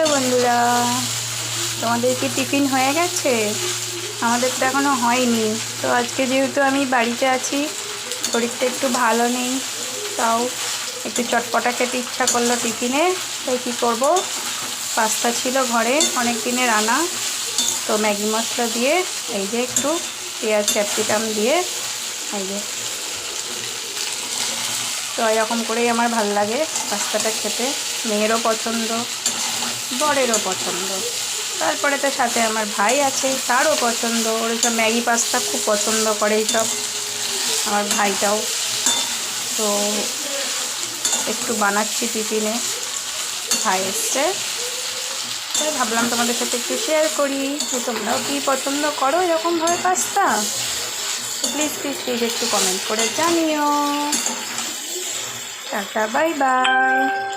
Hello বন্ধুরা, তোমাদের কি টিফিন হয়ে গেছে? আমাদের তো এখনও হয়নি। তো আজকে যেহেতু আমি বাড়িতে আছি, শরীরটা একটু ভালো নেই, তাও একটু চটপটা খেতে ইচ্ছা করল টিফিনে। তাই কী করব? পাস্তা ছিল ঘরে, অনেক দিনের আনা। তো ম্যাগি মশলা দিয়ে, এই যে একটু পেঁয়াজ, ক্যাপসিকাম দিয়ে, এই যে। তো এরকম করেই আমার ভালো লাগে পাস্তাটা খেতে। মেয়েরও পছন্দ। বরেরও পছন্দ। তারপরে তো সাথে আমার ভাই আছে, তারও পছন্দ। ওর সব ম্যাগি পাস্তা খুব পছন্দ করে এইসব, আমার ভাইটাও। তো একটু বানাচ্ছি টিফিনে। ভাই এসছে। তাই ভাবলাম তোমাদের সাথে একটু শেয়ার করি যে তোমরাও কি পছন্দ করো এরকমভাবে পাস্তা? প্লিজ প্লিজ প্লিজ একটু কমেন্ট করে জানিও। Tata bye bye